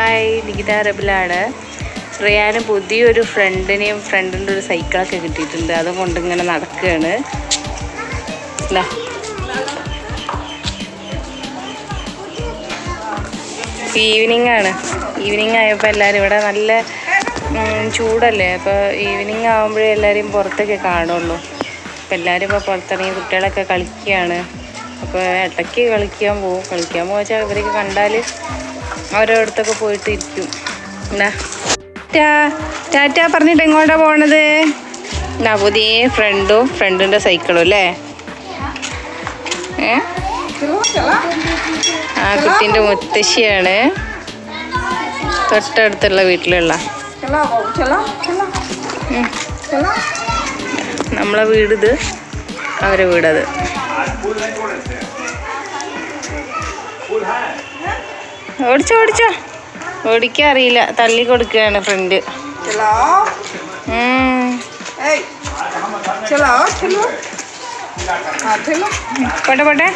Hi Nikita റബിലാണ് റിയാന് പുതിയൊരു ഫ്രണ്ടിനെയും ഫ്രണ്ടിന്റെ ഒരു സൈക്കിളൊക്കെ കിട്ടിയിട്ടുണ്ട്. അതുകൊണ്ട് ഇങ്ങനെ നടക്കുകയാണ്. ഈവനിങ് ആണ്. ഈവനിങ് ആയപ്പോൾ എല്ലാവരും ഇവിടെ നല്ല ചൂടല്ലേ? അപ്പോൾ ഈവനിങ് ആകുമ്പോഴേ എല്ലാവരെയും പുറത്തൊക്കെ കാണുള്ളൂ. അപ്പോൾ എല്ലാവരും ഇപ്പോൾ പുറത്തിറങ്ങി കുട്ടികളൊക്കെ കളിക്കുകയാണ്. അപ്പോൾ ഇടയ്ക്ക് കളിക്കാൻ പോകും കളിക്കാൻ പോകുക വെച്ചാൽ ഇവരൊക്കെ കണ്ടാൽ അവരടുത്തൊക്കെ പോയിട്ട് ഇരിക്കും എന്താ ടാ ടാറ്റ പറഞ്ഞിട്ട് എങ്ങോട്ടാ പോണത്? എന്നാ പുതിയ ഫ്രണ്ടും ഫ്രണ്ടിന്റെ സൈക്കിളും അല്ലേ? ആ കുട്ടീന്റെ മുത്തശ്ശിയാണ്. തൊട്ടടുത്തുള്ള വീട്ടിലുള്ള. നമ്മളെ വീടിത് അവരെ വീടത്. ഓടിച്ചോ ഓടിച്ചോ. ഓടിക്കാൻ അറിയില്ല. തള്ളി കൊടുക്കുകയാണ് ഫ്രണ്ട് പോട്ടെ പോട്ടെ.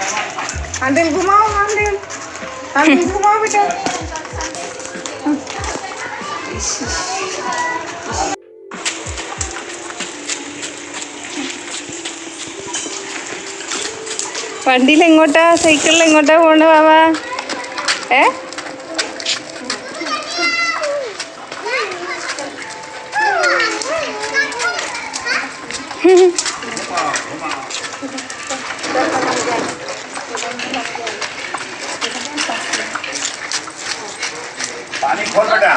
വണ്ടിയിൽ എങ്ങോട്ടാ സൈക്കിളിൽ എങ്ങോട്ടാ പോണ് വാവാ ഏ? पानी खोल बेटा।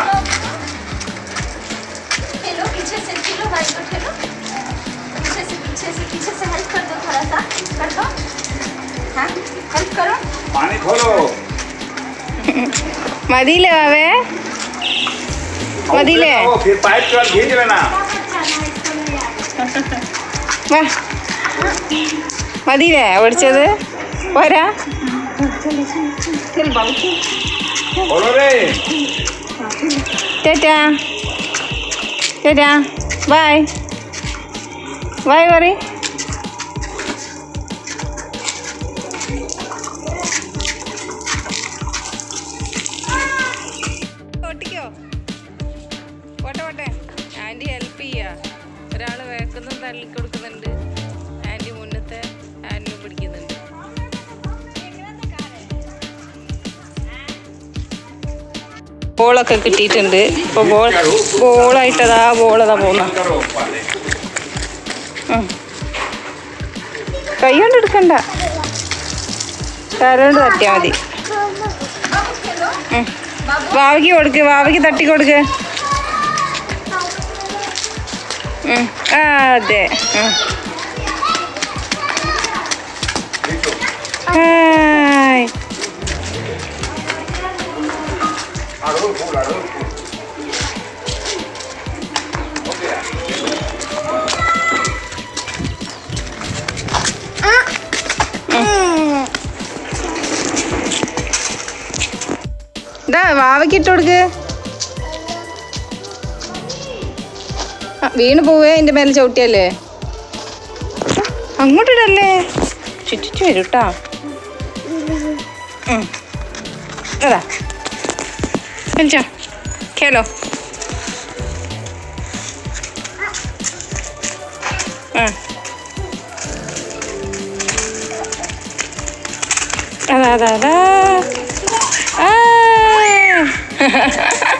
ठेलो पीछे से ठेलो भाई को ठेलो पीछे से पीछे से पीछे से हेल्प कर दो थोड़ा सा। कर दो। हाँ हेल्प करो। पानी खोलो। मदी ले बाबे मदी ले। फिर पाइप के बाद खींच लेना മതിയില്ലേ? ഓടിച്ചത്? പോരാ. ചേറ്റാ ചേറ്റാ ബായ്. ബായ് പറ ഓട്ടിക്കോ. ഓട്ടെ ഓട്ടെ ആന്റി ഹെൽപ്പ് ചെയ്യാം. ഒരാൾ വേക്കുന്നു തള്ളി കൊടുക്കുന്നുണ്ട്. ആന്റി മുന്നത്തെ ആന്റി പിടിക്കുന്നുണ്ട്. ബോളൊക്കെ കിട്ടിയിട്ടുണ്ട്. ഇപ്പൊ ബോൾ ബോളായിട്ടതാ ബോളതാ പോകുന്ന കൈ കൊണ്ട് എടുക്കണ്ട. കരണ്ട് തട്ടിയാൽ മതി. വാവയ്ക്ക് കൊടുക്ക് വാവയ്ക്ക് തട്ടി കൊടുക്ക്. അതെ. ഹായ്. വാവയ്ക്ക് ഇട്ട് കൊടുക്ക്. വീണ് പോവേ എന്റെ മേലെ ചവിട്ടിയല്ലേ? അങ്ങോട്ടിടല്ലേ? ചുറ്റിച്ചു വരും കേട്ടോ അതാ കേലോ അതാ അതാ അതാ. ആ.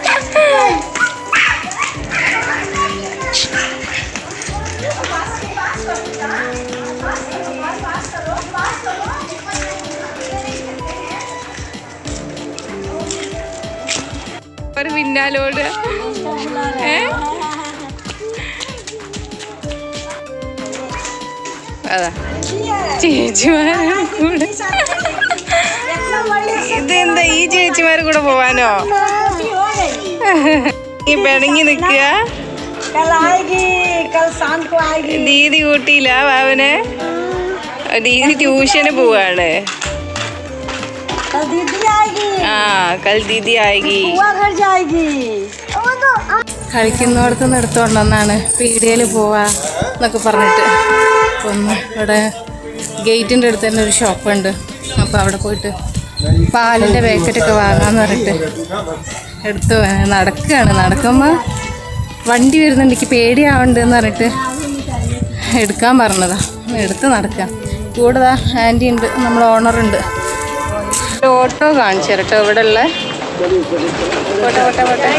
അപ്പർ പിന്നാലോട് ഏ? ഇതെന്താ ഈ ചേച്ചിമാരുടെ കൂടെ പോവാനോ? ഈ പിണങ്ങി നിൽക്കുക. ദീദി കൂട്ടിയില്ല ബാബനെ ദീദി ട്യൂഷന് പോവാണ്. कल दीदी आएगी ആ കൽ ദീദി ആയി बुआ घर जाएगी കളിക്കുന്നിടത്ത് നിന്ന് എടുത്തോണ്ടെന്നാണ് പീടികയിൽ പോവാ എന്നൊക്കെ പറഞ്ഞിട്ട് അപ്പം ഒന്ന് ഇവിടെ ഗേറ്റിൻ്റെ അടുത്ത് തന്നെ ഒരു ഷോപ്പുണ്ട് അപ്പോൾ അവിടെ പോയിട്ട് പാലിൻ്റെ പാക്കറ്റൊക്കെ വാങ്ങാന്ന് പറഞ്ഞിട്ട് എടുത്തു നടക്കുകയാണ് നടക്കുമ്പോൾ വണ്ടി വരുന്നുണ്ട് എനിക്ക് പേടിയാവണ്ടെന്ന് പറഞ്ഞിട്ട് എടുക്കാൻ പറഞ്ഞതാ എടുത്ത് നടക്കാം കൂടെ ആൻറ്റി ഉണ്ട് നമ്മൾ ഓണറുണ്ട് ഒരു ഓട്ടോ കാണിച്ചു തരട്ടോ ഇവിടെ ഉള്ള പോട്ടെ